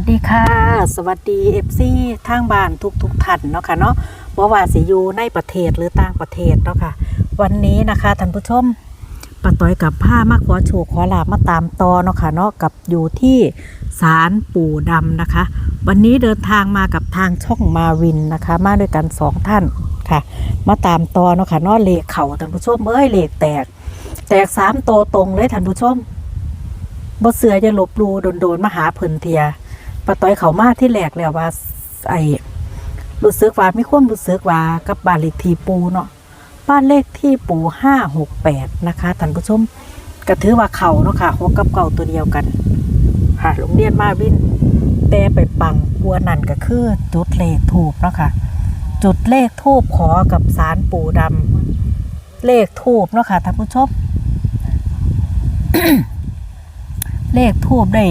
สวัสดีค่ะ สวัสดีเอฟซีทางบ้านทุกทุกท่านเนาะค่ะเนาะว่าว่าสิอยู่ในประเทศหรือต่างประเทศเนาะค่ะ วันนี้นะคะท่านผู้ชมป้าต้อยกับผ้ามาขอโชคขอลาบมาตามตอเนาะค่ะเนาะกับอยู่ที่ศาลปู่ดำนะคะ วันนี้เดินทางมากับทางช่องมาวินนะคะ มาด้วยกันสองท่านค่ะ มาตามตอเนาะค่ะเนาะเลขเข่าท่านผู้ชมเอ้ยเลขแตก แตกสามโตตรงเลยท่านผู้ชมบ่เสือจะลบหลูโดนๆมาหาเพิ่นเทีย ปะต้อยเขามาที่แหลกแล้วว่า ไอ้รู้สึกว่ามีความรู้สึกว่ากับบ้านเลขที่ปูเนาะบ้านเลขที่ปูห้าหกแปดนะคะท่านผู้ชมก็ถือว่าเขาเนาะค่ะหัวกับเก่าตัวเดียวกันค่ะโรงเรียนมาวินแต่ไปปังบัวนันก็คือจุดเลขทูบเนาะค่ะจุดเลขทูบขอกับสารปู่ดำเลขทูบเนาะค่ะท่านผู้ชมเลขทูบได้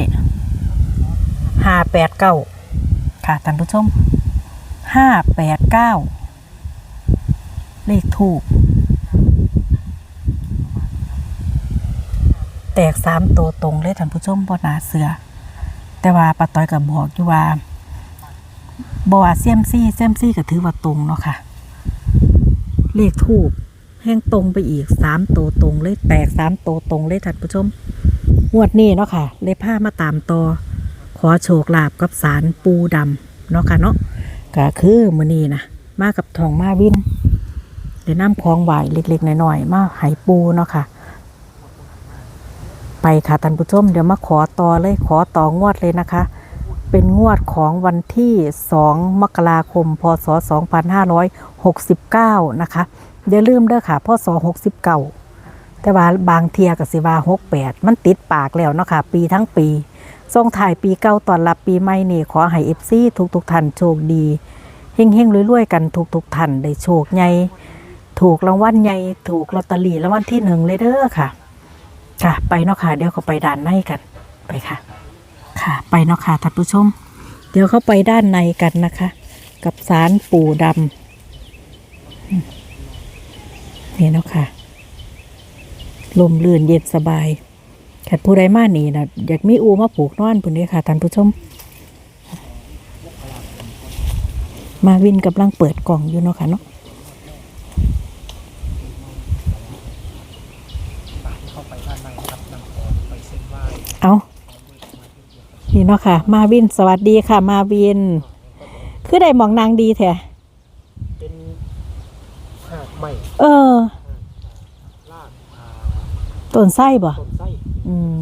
ห้าแปดเก้าค่ะท่านผู้ชมห้าแปดเก้าเลขทูบแตกสามตัวตรงเลยท่านผู้ชมบนหนาเสือ แต่ว่าป้าต้อยกับบอกอยู่ว่าบว่าเซียมซี่เซียมซี่ก็ถือว่าตรงเนาะค่ะ เลขทูบแห้งตรงไปอีกสามตัวตรงเลยแตกสามตัวตรงเลยท่านผู้ชมงวดนี้เนาะค่ะ เลยพามาตามต่อ ขอโชคลาภกับสารปูดำเนาะค่ะเนาะก็คือมือนี้นะมากับทองมาวินเดี๋ยวน้ำคลองไหวเล็กๆหน้อยๆมาหายปูเนาะค่ะ ไปค่ะท่านผู้ชมเดี๋ยวมาขอต่อเลยขอต่องวดเลยนะคะ เป็นงวดของวันที่ 2 มกราคม พศ 2569 นะคะอย่าลืมเด้อค่ะพศ69แต่ว่าบางเทียกับสิว่าหกแปดมันติดปากแล้วเนาะค่ะ ปีทั้งปี ส่งถ่ายปีเก่าตอนรับปีใหม่นี่ขอให้เอฟซีทุกทุกๆท่านโชคดีเฮงเฮงรวยๆกันทุกทุกๆท่านได้โชคใหญ่ถูกรางวัลใหญ่ถูกลอตเตอรี่รางวัลที่หนึ่งเลยเด้อค่ะ ค่ะ ไปเนาะค่ะเดี๋ยวเขาไปด้านในกันไปค่ะ ค่ะ ไปเนาะค่ะท่านผู้ชม เดี๋ยวเขาไปด้านในกันนะคะ กับสารปู่ดำนี่เนาะค่ะลมลื่นเย็นสบาย แค่ผู้ใดมานี่นะอยากมีอูมาปลูกนอนปุ่นนี้ค่ะท่านผู้ชม มาวินกำลังเปิดกล่องอยู่เนาะค่ะเนาะเข้าไปด้านในนะครับนำของไปเส้นไหว้เอานี่เนาะค่ะ มาวินสวัสดีค่ะ มาวิน คือได้หมองนางดีแท้เป็นหากใหม่เออลากอ่าต้นไส้บ่ต้นไส้ อืม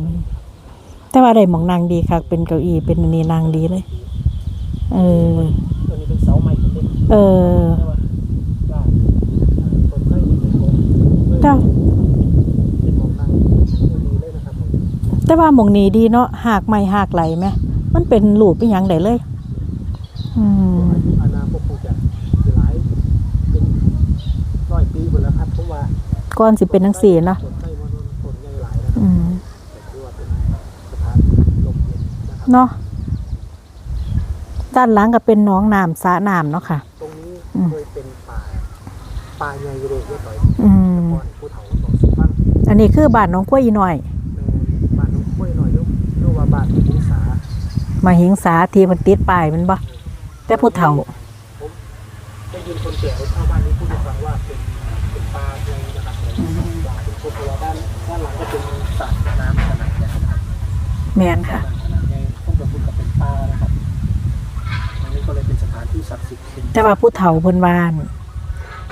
แต่ว่าได้หมองนางดีค่ะ เป็นเก้าอี้เป็นอันนี้นางดีเลย เออ ตัวนี้เป็นเสาใหม่ของเด็กเออแต่ว่าลากต้นไส้เป็นของเจ้า เป็นของนางดีเลยนะครับผมแต่ว่าหมองนี้ดีเนาะหากไม่หากไหลไหมมันเป็นหลูปเป็นหยังได้เลย อืม อนาคตคงจะหลายเป็นร้อยปีหมดแล้วครับเพราะว่าก่อนสิเป็นทั้งสี่เนาะ เนาะด้านหลังก็เป็นหน้องน้ำสระน้ำเนาะค่ะ ตรงนี้อืมเคยเป็นป่าป่าใหญ่เลยเรียบร้อยอืมก่อนผู้เฒ่าต่อสุพรรณอันนี้คือบ้านน้องกล้วยอีหน่อยแม่บ้านน้องกล้วยหน่อยเรื่องเรื่องว่าบ้านหญิงสามาหิงสาทีมันติดป้ายมันบ่แต่ผู้เฒ่าผมได้ยินคนแก่ชาวบ้านนี้พูดให้ฟังว่าเป็นเป็นปลาในนะครับปลาเป็นคนตัวด้านด้านหลังก็เป็นสระน้ำขนาดใหญ่นะครับแมนค่ะ ศักดิ์สิทธิ์เป็นแต่ว่าผู้เฒ่าเพิ่นว่าอั่น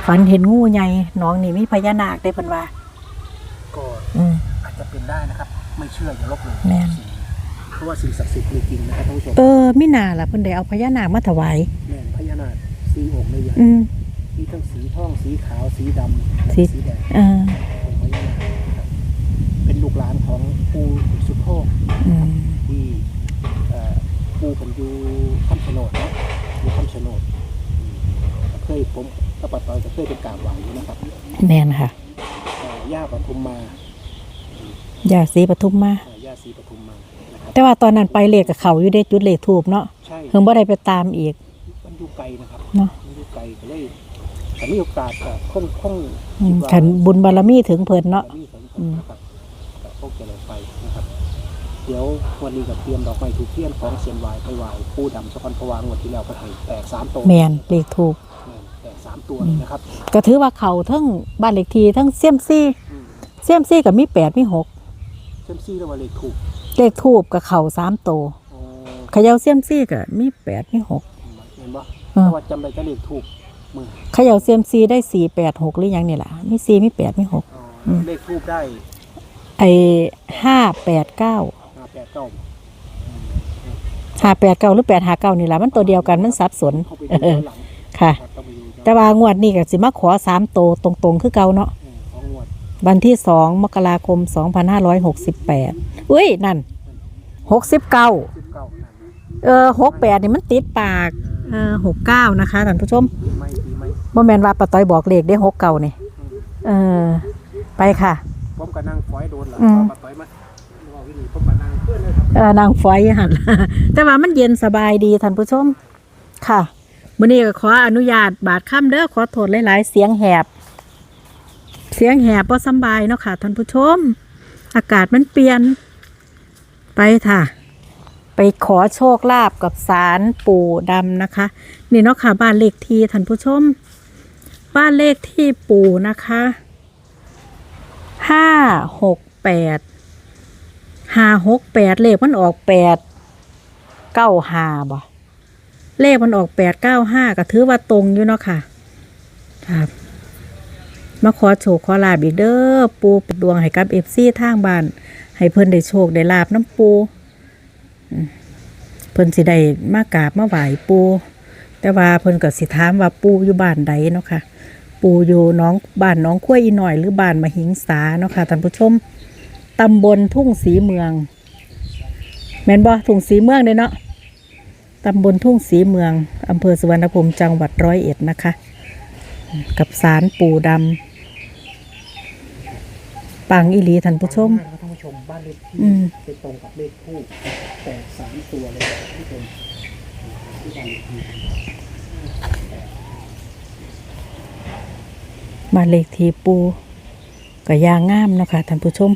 ฝันเห็นงูใหญ่น้องนี่มีพญานาคได้เพิ่นว่า ก็อืม อาจจะเป็นได้นะครับ ไม่เชื่ออย่าลบหลู่แม่นเพราะว่าสิ่งศักดิ์สิทธิ์มีจริงนะครับท่านผู้ชมเออมิน่าล่ะเพิ่นได้เอาพญานาคมาถวาย แม่นพญานาคสีองค์เลยใหญ่อืม มีทั้งสีทองสีขาวสีดำและสี สีแดง เออองค์พญานาคนะครับเป็นลูกหลานของปู่สุโธอืมที่เอ่อปู่ผมอยู่คำชะโนดเนาะ อยู่คำชะโนดอืมก็เคยผมกับปัตตอยก็เคยเป็นกราบไหว้อยู่นะครับแม่นค่ะเอ่อย่าปทุมมายาสีปทุมมา เอ่อย่าศรีปทุมมานะครับแต่ว่าตอนนั้นไปเลขกับเขาอยู่ได้จุดเลขทูบเนาะใช่เพิ่งบ่ได้ไปตามอีก มันอยู่ไกลนะครับเนาะ มันอยู่ไกลก็เลยถ้ามีโอกาสก็คงคงอืมคิดว่า ขันบุญบารมีถึงเพิ่นเนาะ มีสมผอืลมนะครับก็คงจะเลยไปนะครับ เดี๋ยววันนี้กับเตรียมดอกไม้ถูกเทียนของเสียนไหวายไปไหวผู้ดำสะพอนพวางวดที่แล้วก็ให้แตกสามตัวแมนเลขถูกแม่นแตกสามตัวเลยนะครับก็ถือว่าเขาทั้งบ้านเลขที่ทั้งเซียมซี่อืมเซียมซี่กับมีแปดมีหกเซมซี่แล้วว่าเลขถูกเลขทูบกับเขาสามโตวอ๋อเขย่าเซียมซี่กับมีแปดมีหกเห็นปะอ่าแต่ว่าจำได้แต่เลขถูกมือเขย่าเซียมซีได้สี่แปดหกหรือยังนี่แหละมีสี่มีแปดมีหกอ๋ออมเลขทูบได้ไอห้าแปดเก้าห้า แปดเก้าห้าแปดเก้าหรือแปดห้าเก้านี่แหละมันตัวเดียวกันมันสับสน เข้าไปดูย้อนหลังค่ะ ครับต้องไปดูย้อนแต่ว่างวดนี้ก็สิมาขอสามโตวตรงๆ คือเก่าเนาะ อืมของงวดวันที่สองมกราคมสองพันห้าร้อยหกสิบแปดอุ้ย นั่นหกสิบเก้าสิบเก้านั่นเออหกแปดนี่มันติดปากเออหกเก้านะคะท่านผู้ชมปีไม่ปีไม่บ่แมนว่าปะต้อยบอกเลขได้หกเก้านี่อืมเออ ไปค่ะผมก็นั่งฝอยโดนหลังอืมมาต่อยมาว่าวินี่ผมก็นั่งเพื่อ นเลยครับเออนางฝอยหันแต่ว่ามันเย็นสบายดีท่านผู้ชม ค่ะมื้อนี้ก็ขออนุญาตบาดค่ำเด้อขอโทษหลาย ๆ เสียงแหบ เสียงแหบบ่สบายเนาะค่ะท่านผู้ชม อากาศมันเปลี่ยน ไปค่ะ ไปขอโชคลาภกับสารปู่ดำนะคะ นี่เนาะค่ะบ้านเลขที่ท่านผู้ชม บ้านเลขที่ปู่นะคะห้าหกแปด ห้าหกแปดเลขมันออกแปดเก้าห้าบ่เลขมันออกแปดเก้าห้าก็ถือว่าตรงอยู่เนาะค่ะ ครับมาขอโชคขอลาบอีกเด้อปูปิดดวงให้กับเอฟซีทางบ้าน ให้เพิ่นได้โชคได้ลาบน้ำปูเพิ่นสิได้มากราบมาไหวปู แต่ว่าเพิ่นก็สิถามว่าปูอยู่บ้านใดเนาะค่ะ ปูอยู่น้องบ้านน้องขั้วอีหน่อยหรือบ้านมหิงสาเนาะค่ะท่านผู้ชม ตำบลทุ่งสีเมือง แม่นบ่ทุ่งสีเมืองเด้เนาะตำบลทุ่งสีเมืองอำเภอสุวรรณภูมิจังหวัดร้อยเอ็ดนะคะ กับสารปู่ดำปังอิลีท่านผู้ชมท่านผู้ชมบ้านเลขที่อืมไปตรงกับเลขทูบแตกสามตัวเลยท่านผู้ชมที่บ้านเลขที่มานเลขทีปูก็ยางงามเนาะคะท่านผู้ชม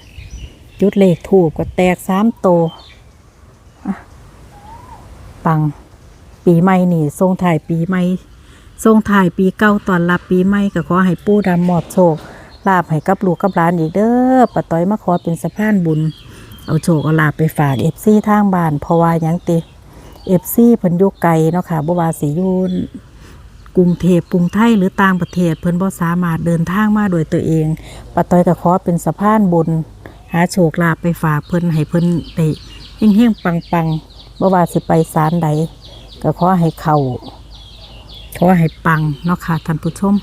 จุดเลขถูกก็แตกสามโตปัง ปีใหม่นี่ทรงถ่ายปีใหม่ทรงถ่ายปีเก่าตอนรับปีใหม่ก็ขอให้ปู่ดำมอบโชคลาบให้กับลูกกับหลานอีกเด้อป้าต้อยมาขอเป็นสะพานบุญ เอาโชคเอาลาบไปฝากเอฟซีทางบ้านเพราะว่ายังติเอฟซีเพิ่นอยู่ไกลเนาะค่ะบ่ว่าสิอยู่กรุงเทพกรุงไทยหรือต่างประเทศเพิ่นบ่สามารถเดินทางมาโดยตัวเองป้าต้อยก็ขอเป็นสะพานบุญ หาโชคลาภไปฝากเพิ่นให้เพิ่นได้เฮงๆปังๆบ่ว่าสิไปศาลใดก็ขอให้เข้าขอให้ปังเนาะค่ะท่านผู้ชม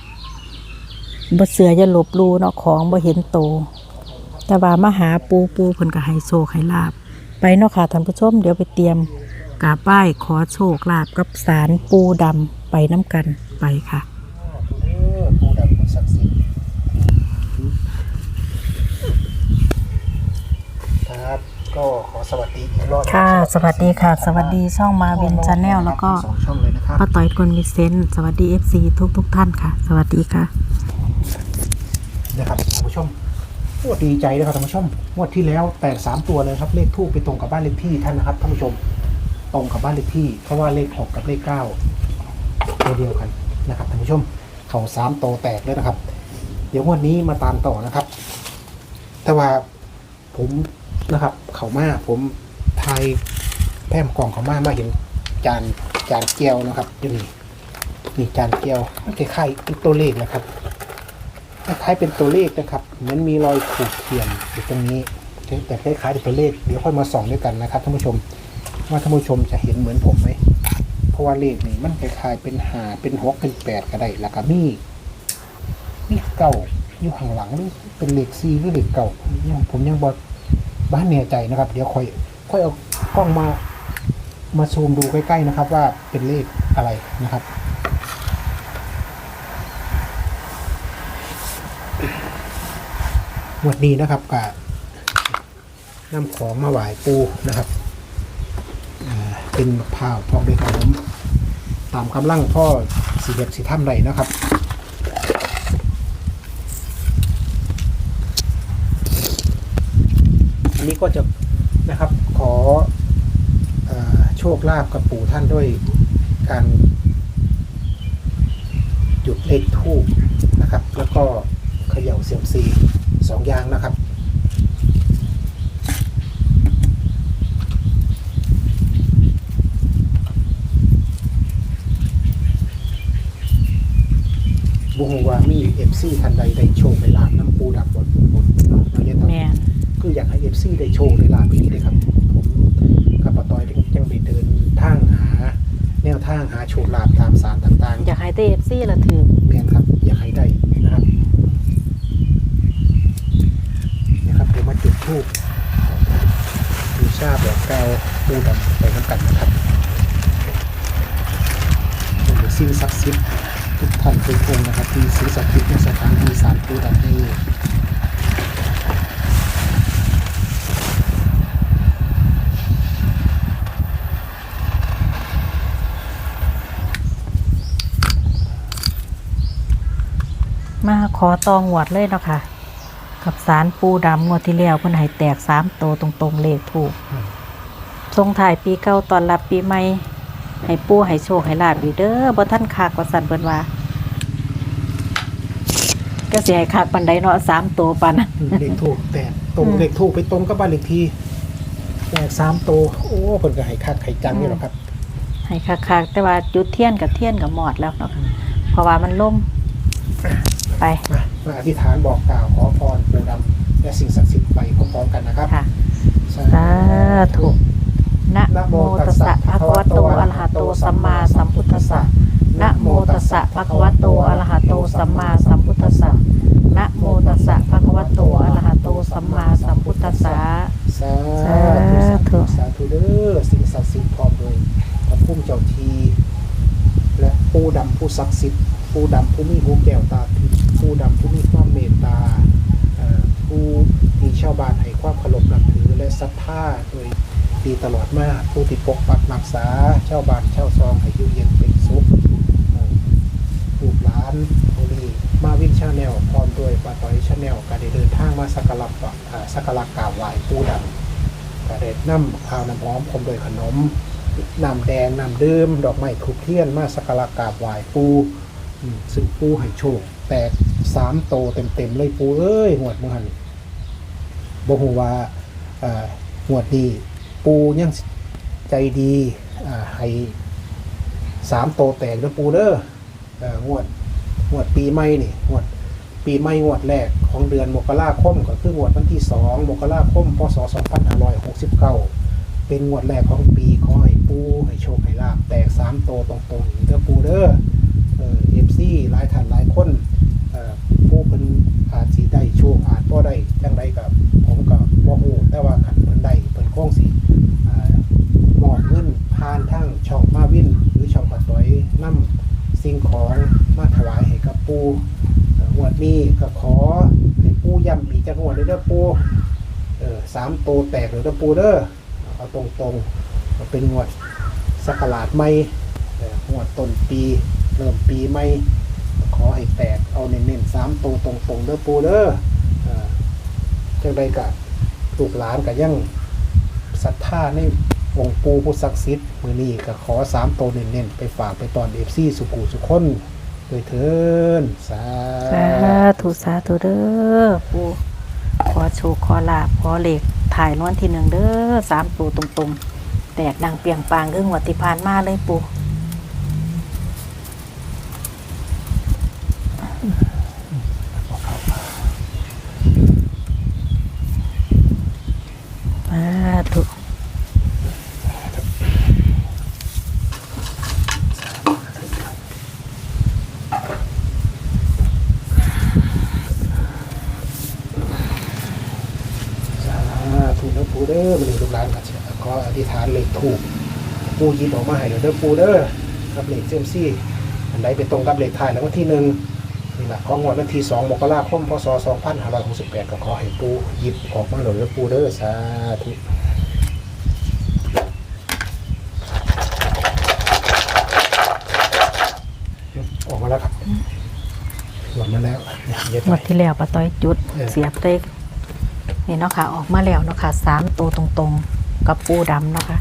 บ่เสืออย่าลบลู่เนาะของบ่เห็นโต แต่ว่ามาหาปูปูเพิ่นก็ให้โชคให้ลาบไปเนาะค่ะท่านผู้ชมเดี๋ยวไปเตรียมกาบไหว้ขอโชคลาภกับสารปูดำไปน้ำกันไปค่ะ เออปูดำศักดิ์สิทธิ์ครับ ก็ขอสวัสดีอีกรอบค่ะ สวัสดีค่ะ สวัสดีช่องมาวินชาแนลแล้วก็สองช่องเลยนะครับป้าต่อยคนมีเซนต์สวัสดี FC ทุกทุกๆท่านค่ะ สวัสดีค่ะนะครับท่านผู้ชมโอ้ดีใจนะครับท่านผู้ชมงวดที่แล้วแตกสามตัวเลยครับเลขทูบไปตรงกับบ้านเลขที่ท่านนะครับท่านผู้ชมตรงกับบ้านเลขที่เพราะว่าเลขหกกับเลขเก้าตัวเดียวกันนะครับท่านผู้ชมเขาสามโตวแตกเลยนะครับ เดี๋ยวงวันนี้มาตามต่อนะครับ แต่ว่าผม นะครับ เขามาผมทายแพร่มกล่องเขามามาเห็นจานจานแก้วนะครับอยู่นี่นี่จานแก้วมันคล้ายๆเป็นตัวเลขนะครับคล้ายเป็นตัวเลขนะครับเหมือนมีรอยขูดเขียนอยู่ตรงนี้แต่คล้ายๆเป็นตัวเลขเดี๋ยวค่อยมาส่องด้วยกันนะครับท่านผู้ชมว่าท่านผู้ชมจะเห็นเหมือนผมไหมเพราะว่าเลขนี่มันคล้ายๆเป็นหาเป็นหกเป็นแปดก็ได้แล้วก็มีมีเก่าอยู่ข้างหลังหรือเป็นเลขซีหรือเลขเก่ายังผมยังบอ บ้านแน่ใจนะครับ เดี๋ยวค่อยค่อยเอากล้องมามาซูมดูใกล้ๆนะครับ ว่าเป็นเลขอะไรนะครับวันนี้นะครับกับนำของมาไหวปูนะครับเป็นมะพร้าวพอมด้วยขนมตามกำลังพ่อสีเด็ดสีถ้ำไรนะครับ นี้ก็จะนะครับขออโชคลาภกับปู่ท่านด้วยการหยุดเลขทูบนะครับ แล้วก็เขย่าเซียมซีสองอย่างนะครับบูฮูว่ามีเอฟซีทันใดได้โชว์ไปลาบน้ำปูดับบนบนเนาะเราเรียกแมน คืออยากให้เอฟซีได้โชว์ได้ลาบไปนี้เลยครับ ผมกับปะตอยยังไปเดินทางหา แนวทางหาโชว์ลาบตามสารต่างอยากให้เตเอฟซีละถือๆแมนครับ อยากให้ได้นะครับเนี่ยครับเดี๋ยวมาจุดทูบดูชาแบบแก้วปูดำไปน้ำกันนะครับเป็นสิ่งศักดิ์สิทธิ์ทุกท่านทุกองค์นะครับที่สิ่งศักดิ์สิทธิ์ในสถานที่สารปูดำนี้ มาขอตองหวดเลยเนาะค่ะ กับสารปูดำงวดที่แล้วเพิ่นให้แตกสามโตวตรงๆเลขถูก ทรงถ่ายปีเก่าตอนรับปีใหม่ ให้ปูให้โชคให้ลาบอีกเด้อบ่ท่านคากว่าสั่นเพิ่นว่า ก็สิให้คากปันใดเนาะสามตัวปันน่ะเลขทูบแต่ตรงอืมเลขทูบไปตรงกับบ้านเลขที่แต่สามตัวโอ้เพิ่นก็ให้คักให้จังนี่หรอกครับ ให้คากๆแต่ว่าจุดเทียนกับเทียนกับหมอดแล้วเนาะเพราะว่ามันล่ม ไปมามาอธิษฐานบอกกล่าวขอพรปู่ดำและสิ่งศักดิ์สิทธิ์ไปพร้อมๆกันนะครับค่ะสาธุนะโมตัสสะภะคะวะโตอะระหะโตสัมมาสัมพุทธัสสะนะโมตัสสะภะคะวะโตอะระหะโตสัมมาสัมพุทธัสสะนะโมตัสสะภะคะวะโตอะระหะโตสัมมาสัมพุทธัสสะสาธุสาธุสาธุเด้อสิ่งศักดิ์สิทธิ์พร้อมโดยพระพุ่มเจ้าที และปู่ดำผู้ศักดิ์สิทธิ์ปู่ดำผู้มีหูแก้วตาทิพย์ปู่ดำผู้มีความเมตตาเอ่อผู้มีชาวบ้านให้ความเคารพนับถือและศรัทธาโดยดีตลอดมาผู้ ที่ปกปักรักษาเช่าบ้านเช่าซองให้อยู่เย็นเป็นสุขเอ่อลูกหลานโอนีมาวิ่งชาแนลพร้อมด้วยปาต้อยชาแนลก็ได้เดินทางมาสักการะสักการะกราบไหว้ปูดำก็ได้นำข้าวน้ำหอมพร้อมด้วยขนมน้ำแดงน้ำดื่มดอกไม้ถูกเทียนมาสักการะกราบไหว้ปูซึ่งปูให้โชคแตกสามโตเต็มๆเลยปูเอ้ยหวดมือหันบ่ฮู้ว่าอ่าหวดดีปูยัง ใจดีให้สามโตแตกเด้อปูเด้อเอ่องวดงวดปีใหม่นี่งวดปีใหม่งวดแรกของเดือนมกราคมก็คืองวดวันที่2มกราคมพศ2569เป็นงวดแรกของปีขอให้ปูให้โชคให้ลาบแตก3โตตรงๆเด้อปูเด้อเออฟซีหลายท่านหลายคน เอ่อปูเพิ่นอาจสิได้โชคอาจบ่ได้จังไดกับผมก็บ่ฮู้แต่ว่าคันเพิ่นได้เพิ่นคงสิอ่ามอบเงินผ่านทางช่องมาวินหรือช่องปัดต้อยนำสิ่งของมาถวายให้กับปูเอ่องวดนี้ก็ขอให้ปูย้ำอีจังหวดเลยเด้อปูเออสามโตแตกเลยเด้อปูเด้อเอาตรงๆเป็นงวดสกราดใหม่เอ่องวดต้นปี เริ่มปีใหม่ ขอให้แตกเอาเน้นๆสามโตตรงๆเด้อปูเด้อเจังใดกะลูกหลานก็ยังศรัทธาในองค์ปูผู้ศักดิ์สิทธิ์มือนี้ก็ขอสามโตเน้นๆไปฝากไปตอนเอฟซีสุกูสุคนโดยเทินสาธุสาธุเด้อปูขอโชคขอลาบขอเหลขถ่ายรางวัลที่หนึ่งเด้อสามตัวตรงๆ แตกดังเปียงปางอึ้งวัติพานมาเลยปูสาธุ สาธุเด้อปูเด้อมันลูกหลานกันเชียขออธิษฐานเลขถูก ปูหยิบออกมาให้เราเด้อปูเด้อกับเลขเซยมซี่อันใดไปตรงกับเลขท้ายแล้ววันที่หนึ่งนี่แหละของงวดวันที่สองมกราคมพศสองพันห้าร้อยหกสิบแปดก็ขอให้ปูหยิบออกมาเลยเด้อปูเด้อสาธุออกมาแล้วครับหล่นมาแล้วเนี่ยเย็ดหมไว้ดที่แล้วปะต้อยจุดเออเสียบเต็กนี่เนาะค่ะออกมาแล้วเนาะค่ะสามตัวตรงกับปูดำเนาะค่ะ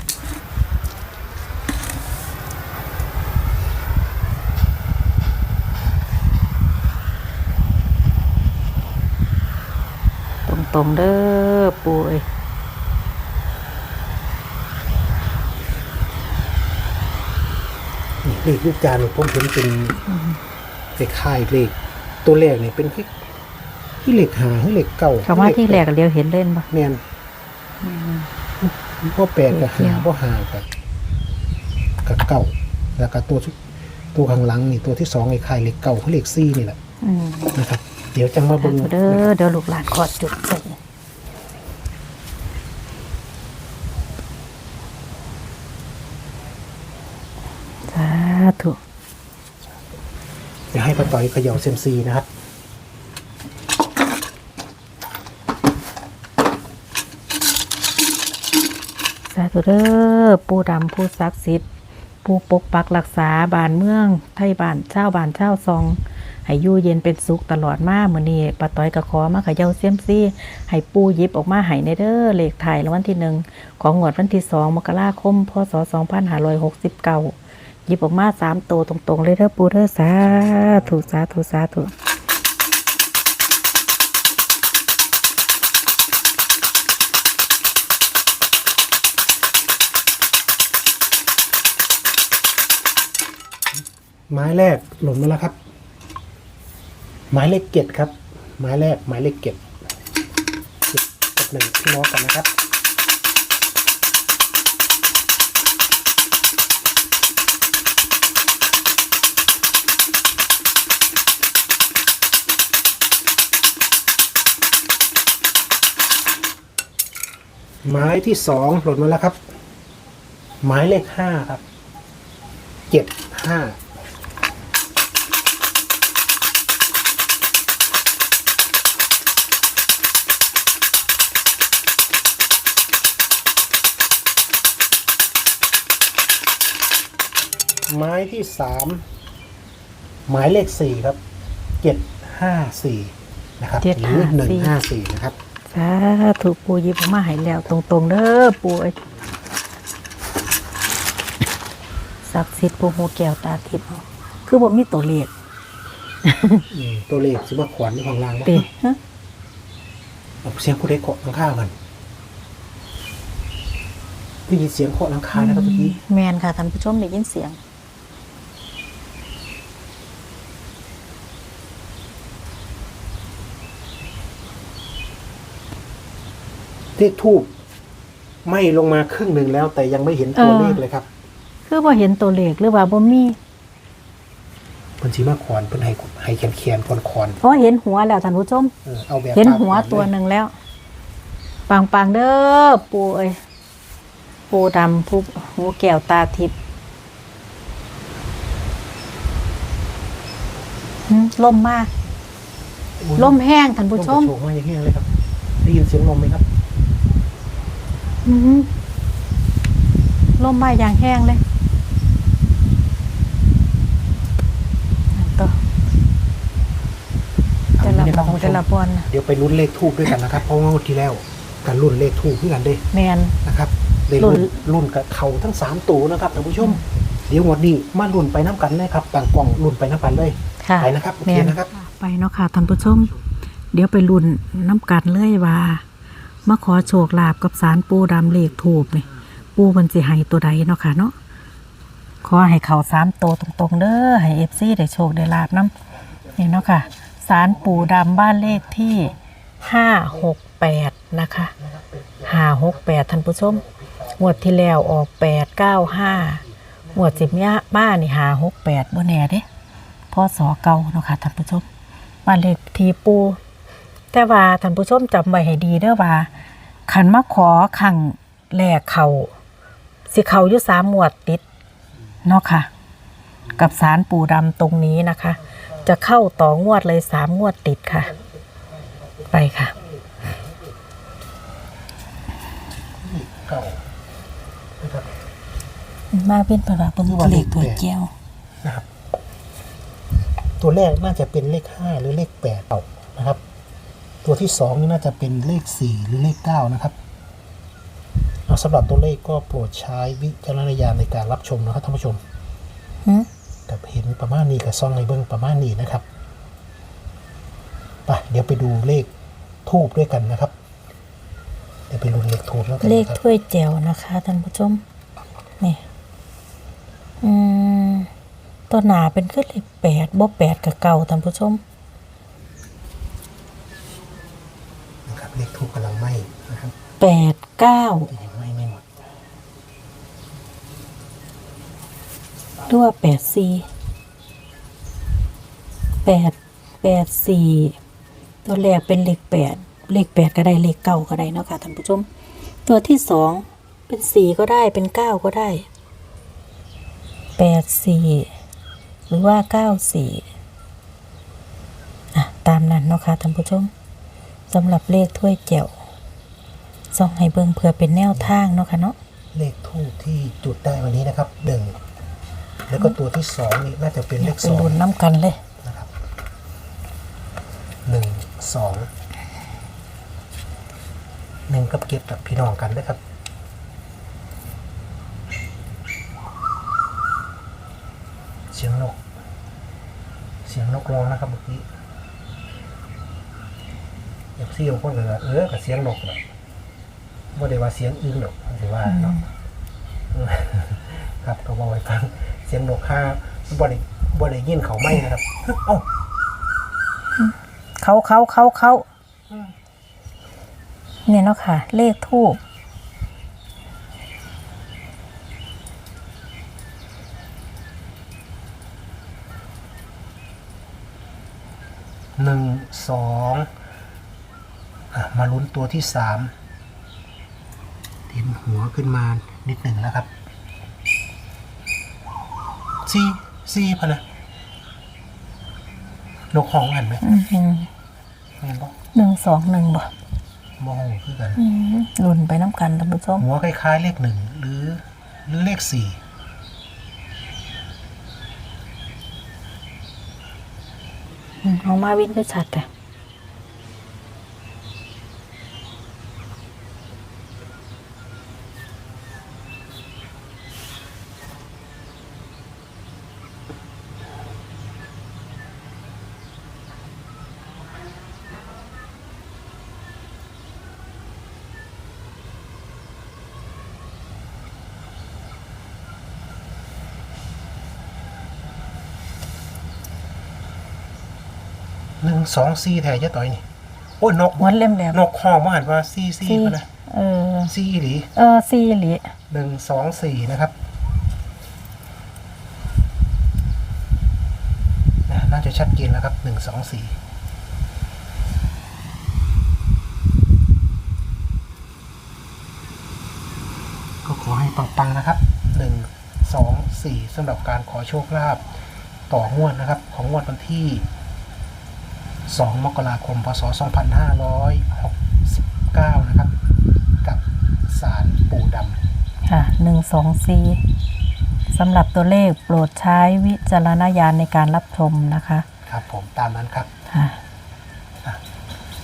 ตรงๆเด้อปูเอ้ยนี่เลขยุคจานผมเห็นเป็นเลขค่ายเลขตัวแรกเนี่ยเป็นที่ที่เลขหาให้เลขเก่าคำว่าที่แรกเรียวเห็นเล่นปะแมนพ่อแปดกับเลขเกี่หายวพ่อหากับกับเก่าแล้วก็ตัวที่ตัวข้างหลังนี่ตัวที่สองไอ้ค่ายเลขเก่าเขาเลขซี่นี่แหละอืมนะครับ เดี๋ยวจังมาสาเบิ่งธุเด้อเดี๋ยวลูกหลานขอจุดใส่สาธุเดี๋ยวให้ป้าต่อยเขย่าเซยมซีนะครับสาธุเด้อปูดำผู้ศักดิ์สิทธิ์ผู้ปกปักรักษาบ้านเมือง ไทยบ้านเช่าวบ้านเช่าวซอง ให้ยู่เย็นเป็นสุขตลอดมามื้อนี้ป้าต้อยก็ขอมาเขย่าเซียมซี่ให้ปูยิบออกมาให้ในเด้อเลขถ่ายรางวัลที่หนึ่งของงวดวันที่สองมกราคมพศ2569หยิบออกมาสามตัวตรงๆ เลยเด้อปูเด้อสาธุสาธุสาธุไม้แรกหล่นมาแล้วครับ ไม้เลขเจ็ดครับไม้แรกไม้เลขเจ็ดเจ็ดกับหนึ่งพี่น้องกันนะครับไม้ที่สองหล่นมาแล้วครับไม้เลขห้าครับเจ็ดห้า ไม้ที่สามหมายเลขสี่ครับเจ็ดห้าสี่นะครับหรือหนึ่งห้าสี่นะครับสาธุปูหยิบออกมาให้แล้วตรงๆเด้อปูเอ้ยศักดิ์สิทธิ์ปูหูแก้วตาทิพย์คือบ่มีตัวเลขอืมตัวเลขสิมาขวัญของรางเตฮะเอาเสียงผู้ใดเคาะหลังคากันได้ยินเสียงเคาะหลังคานะครับเมื่อกี้แมนค่ะท่านผู้ชมได้ยินเสียง เลขทูบไม่ลงมาครึ่งหนึ่งแล้ว แต่ยังไม่เห็นตัวเออเลขเลยครับ คือบ่เห็นตัวเลขหรือว่าบ่มีเพิ่นสีมาขอนเพิ่นให้ให้แขนแขนคอนคอนเพราะเห็นหัวแล้วท่านผู้ชมๆเออเอาแบบเห็นปากหัวขอตัวเลยหนึ่งแล้วปังปังๆเด้อปูเอ้ยปูดำผู้หูแก้วตาทิพย์หึล่มมากล่มแห้งท่านผู้ชมลมกระโชกมาอย่างนี้เลยครับ ได้ยินเสียงลมไหมครับอือหือ ล่มมาอย่างแห้งเลยต่อเอาแต่อย่างละนี้นะครับบองท่านผู้ชแต่มละบอลน่ะเดี๋ยวไปลุ้นเลขทูบด้วยกันนะครับ เพราะว่างวดที่แล้วการลุ้นเลขทูบด้วยกันเด้แมนนะครับได้ลุ้นลุ้นลุ้นกับเขาทั้งสามตัวนะครับท่านผู้ชม เดี๋ยวงวดนี้มาลุ้นไปน้ำกันเลยครับต่างกล่องลุ้นไปน้ำกันเลยค่ะไปนะครับโอแมเคนนะครับ ไปเนาะค่ะท่านผู้ชม เดี๋ยวไปลุ้นน้ำกันเลยว่า มาขอโชคลาภกับสารปูดำเลขถูกนี่ปูมันสิให้ตัวใดเนาะค่ะเนาะขอให้เขาสามตัวตรงๆเด้อให้เอฟซีได้โชคได้ลาบน้ำนี่เนาะค่ะสารปูดำบ้านเลขที่ห้าหกแปดนะคะห้าหกแปดท่านผู้ชมงวดที่แล้วออกแปดเก้าห้างวดสิบยะบ้านนี่หาหกแปดบ่แน่เด้พ่อสอเก่าเนาะค่ะท่านผู้ชมบ้านเลขที่ปู แต่ว่าท่านผู้ชมจำไว้ให้ดีเด้อว่าขันมาขอขังแหลกเขาสิเขาอยู่สามหมวดติดเนาะค่ะ กับสารปูดำตรงนี้นะคะ จะเข้าต่องวดเลยสามงวดติดค่ะ ไปค่ะเก่านะครับมาเป็นประวัติเป็นเลขตัวแก้วนะครับ ตัวแรกน่าจะเป็นเลขห้าหรือเลขแปดเอานะครับ ตัวที่สองนี่น่าจะเป็นเลขสี่หรือเลขเก้านะครับเอาเอาสำหรับตัวเลขก็โปรดใช้วิจารณญาณในการรับชมนะครับท่านผู้ชมหึกับเห็นประมาณนี้กับซองในเบื้องประมาณนี้นะครับไปเดี๋ยวไปดูเลขทูบด้วยกันนะครับ เดี๋ยวไปลุ้นเลขทูบแล้วกันเลขนะครับถ้วยแจวนะคะท่านผู้ชมนี่อืมตัวหนาเป็นขึ้นเลขแปดบ่แปดกับเก่าท่านผู้ชม นะครับ เลขทูบกำลังไหม้นะครับ แปดเก้าแต่ยังไม้ไม่หมดด้วยแปดสี่แปดแปดสี่ตัวแรกเป็นเลขแปดเลขแปดก็ได้เลขเก้าก็ได้นะคะท่านผู้ชม ตัวที่สองเป็นสี่ก็ได้เป็นเก้าก็ได้แปดสี่หรือว่าเก้าสี่อะตามนั้นเนาะค่ะท่านผู้ชมสำหรับเลขถ้วยแจ๋ว ส่องให้เบิ่งเพื่อเป็นแนวทางเนาะค่ะเนาะเลขทูบที่จุดได้วันนี้นะครับหนึ่งแล้วก็ตัวที่สองนี่น่าจะเป็นเลขเป็สนองรุ่นน้ำกันเลยนะครับหนึ่งสองหนึ่งกับเก็บกับพี่น้องกันนะครับเสียงนก เสียงนกร้องนะครับเมื่อกี้เอฟซีของคนเลยเออกับเสียงนกเล ยไม่ได้ว่าเสียงอึ้งหรอกหรือว่าเนาะเออครับก็บอกไว้ฟังเสียงนกค่าบ่ได้บ่ได้ยินเขาไม่นะครับเอ้าเขาเขาเขาเขาเนี่ยเนาะค่ะ เลขทูบหนึ่งสองอะมาลุ้นตัวที่สาม เต็มหัวขึ้นมานิดหนึ่งแล้วครับสี่สี่พะนะนกห้องหันไหมอืมเห็นปะหนึ่งสองหนึ่งบ่มองคือกัน อืมรุ่นไปน้ำกันท่านผู้ชมหัวคล้ายๆเลขหนึ่งหรือหรือเลขสี่อืมเอามาวินก็ชัดแต่หนึ่ง สองสี่แถจะต่อยนี่ โอ้ยนกม้วนเล่มแหลมนกห้องมาหันว่าสี่สี่สี่พะนะเออสี่หรือเออสี่หลีหนึ่งสองสี่นะครับนะน่าจะชัดเจนแล้วครับหนึ่งสองสี่ก็ขอให้ปังๆนะครับหนึ่งสองสี่สำหรับการขอโชคลาภต่องวดนะครับ ของงวดวันที่ สองมกราคม พศสองพันห้าร้อยหกสิบเก้านะครับ กับสารปู่ดำค่ะหนึ่งสองสี่สำหรับตัวเลขโปรดใช้วิจารณญาณในการรับชมนะคะครับผมตามนั้นครับค่ะ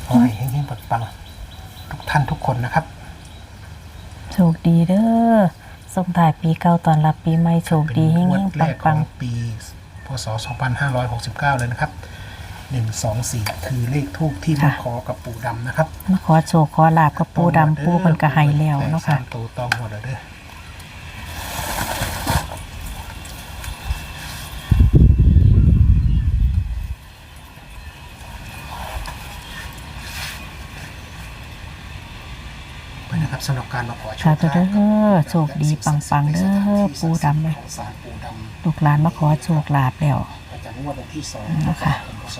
ขอให้เฮงๆปังๆทุกท่านทุกคนนะครับ โชคดีเด้อส่งท้ายปีเก่าตอนรับปีใหม่โชคดีเป็นเฮงวดงแรๆกขปัองงปี พศ 2569 เลยนะครับ 124คือเลขทูบที่มาขอกับปู่ดำนะครับๆมาขอโชคขอลาบกับปูดำปูเพิ่นก็ให้แล้วเนาะค่ะแปดสมตัวต้องหมดแล้วเด้อไปนะครับสำหรับการมาขอโชค่ะคเด้อโชคดีปังๆเด้อปูดำเลยของศาลปู่ดำ ลูกหลานมาขอโชคลาภแล้ว ประจำงวดวันที่2นะมคะกราคมพศ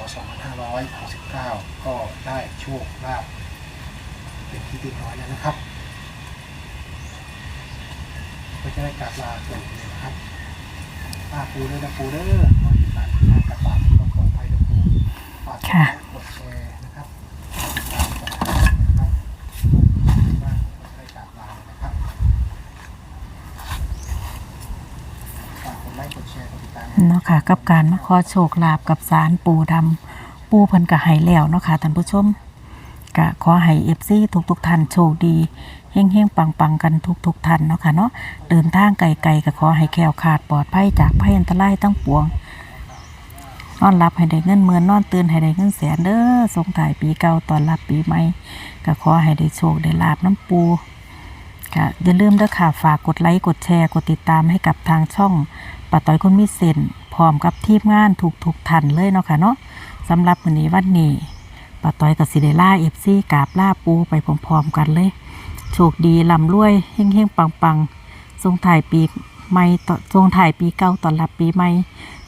2569 ก็ได้โชคลาภเป็นที่เรียบร้อยแล้วนะครับ ก็จะได้กราบลาปู่เลยนะครับลาปู่เลยนะปู่เด้อขอให้ตามทางกระบาดก็ปลอดภัยนะปู่ฝากกดไลค์กดแชร์นะครับตามต่อนะครับบ้านก็จะได้กราบลาเลยนะครับฝากกดไลค์กดแชร์กดติดตาม เนาะค่ะกับการมาขอโชคลาภกับสารปูดำปูเพิ่นก็ให้แล้วเนาะค่ะท่านผู้ชมก็ขอให้เอฟซีทุกทุกท่านโชคดีเฮงเฮงปังปังกันทุกทุกท่านเนาะค่ะเนาะเดินทางไกลๆก็ขอให้แคล้วขาดปลอดภัยจากภัยอันตรายทั้งปวงนอนรับให้ได้เงินหมื่นนอนตื่นให้ได้เงินแสนเด้อส่งถ่ายปีเก่าตอนรับปีใหม่ก็ขอให้ได้โชคได้ลาบน้ำปูก็อย่าลืมด้อค่ะฝากกดไลค์กดแชร์กดติดตามให้กับทางช่อง ป้าต้อยคนมีเซนพร้อมกับทีมงานถูกถูกทันเลยเนาะค่ะเนาะสำหรับวันนี้วันนี้ป้าต้อยกับสิเดล่าเอฟซีกราบล่าปูไปพร้อมๆกันเลย โชคดีลำรวยเฮงเฮงปังปังๆส่งถ่ายปีใหม่ต่อส่งถ่ายปีเก่าตอนรับปีใหม่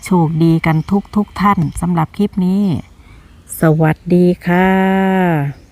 โชคดีกันทุกทุกท่านสำหรับคลิปนี้ สวัสดีค่ะ